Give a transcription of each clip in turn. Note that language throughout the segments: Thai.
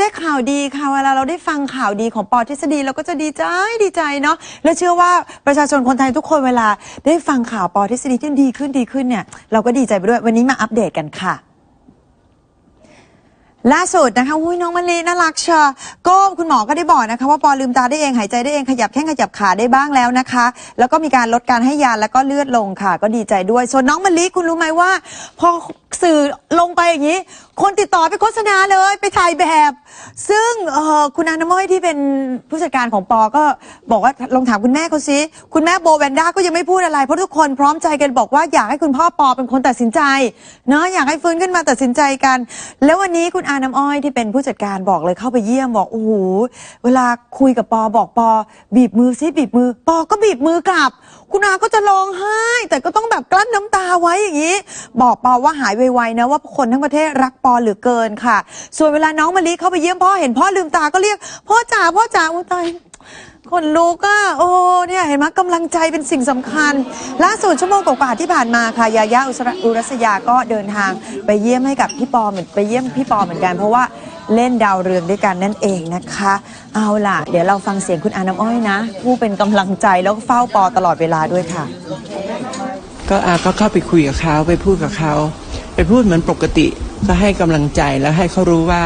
ได้ข่าวดีค่ะเวลาเราได้ฟังข่าวดีของปอทฤษฎีเราก็จะดีใจดีใจเนาะและเชื่อว่าประชาชนคนไทยทุกคนเวลาได้ฟังข่าวปอทฤษฎีที่ดีขึ้นดีขึ้นเนี่ยเราก็ดีใจไปด้วยวันนี้มาอัปเดตกันค่ะล่าสุดนะคะอุ้ยน้องมะลิน่ารักเชอะก็คุณหมอก็ได้บอกนะคะ ว่าปอลืมตาได้เองหายใจได้เองขยับแข้งขยับขาได้บ้างแล้วนะคะ แล้วก็มีการลดการให้ยาแล้วก็เลือดลงค่ะ ก็ดีใจด้วย ส่วนน้องมะลิคุณรู้ไหมว่า พอสื่อลงไปอย่างนี้ คนติดต่อไปโฆษณาเลยไปถ่ายแบบ ซึ่งเอ่อคุณอาน้ำม้อยที่เป็นผู้จัดการของปอก็บอกว่าลองถามคุณแม่เขาสิคุณแม่โบแวนด้าก็ยังไม่พูดอะไร เพราะทุกคนพร้อมใจกันบอกว่าอยากให้คุณพ่อปอเป็นคนตัดสินใจเนาะอยากให้ฟื้นขึ้นมาตัดสินใจกัน แล้ววันนี้คุณอาน้ำอ้อยที่เป็นผู้จัดการบอกเลยเข้าไปเยี่ยมบอกโอ้โหเวลาคุยกับปอบอกปอ บีบมือซิบีบมือ ปอก็บีบมือกลับ คุณอาก็จะร้องไห้ แต่ก็ต้องแบบกลั้นน้ำตาไว้อย่างนี้ บอกปอว่าหายไวๆนะว่าคนทั้งประเทศรักปอเหลือเกินค่ะ ส่วนเวลาน้องมะลิเข้าไปเยี่ยมพ่อเห็นพ่อลืมตาก็เรียก พ่อจ๋าพ่อจ๋าอุ้ยตายคนลุกอะโอ้เนี่ยเห็นไหมกำลังใจเป็นสิ่งสำคัญ ล่าสุดชั่วโมงกว่าๆที่ผ่านมาค่ะยายาอุสระอุรัสยาก็เดินทางไปเยี่ยมให้กับพี่ปอเหมือนไปเยี่ยมพี่ปอเหมือนกัน เพราะว่าเล่นดาวเรืองด้วยกันนั่นเองนะคะ เอาล่ะ เดี๋ยวเราฟังเสียงคุณอาน้ำอ้อยนะ ผู้เป็นกำลังใจแล้วก็เฝ้าปอตลอดเวลาด้วยค่ะ ก็อาก็เข้าไปคุยกับเขาไปพูดกับเขา ไปพูดเหมือนปกติ ก็ให้กำลังใจแล้วให้เขารู้ว่า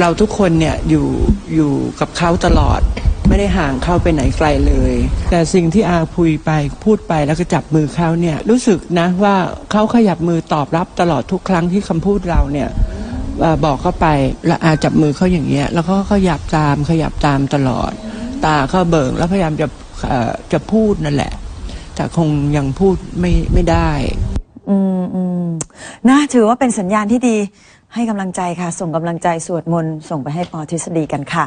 เราทุกคนเนี่ยอยู่อยู่กับเขาตลอด ไม่ได้ห่างเข้าไปไหนไกลเลย แต่สิ่งที่อาคุยไปพูดไปแล้วก็จับมือเขาเนี่ยรู้สึกนะว่าเขาขยับมือตอบรับตลอดทุกครั้งที่คำพูดเราเนี่ยบอกเขาไปแล้วอาจับมือเขาอย่างเงี้ยแล้วเขาก็ขยับตามขยับตามตลอด ตาเขาเบิ่งแล้วพยายามจะจะพูดนั่นแหละ แต่คงยังพูดไม่ไม่ได้ อืมอืมนะถือว่าเป็นสัญญาณที่ดีให้กำลังใจค่ะ ส่งกำลังใจสวดมนต์ส่งไปให้ปอทฤษฎีกันค่ะ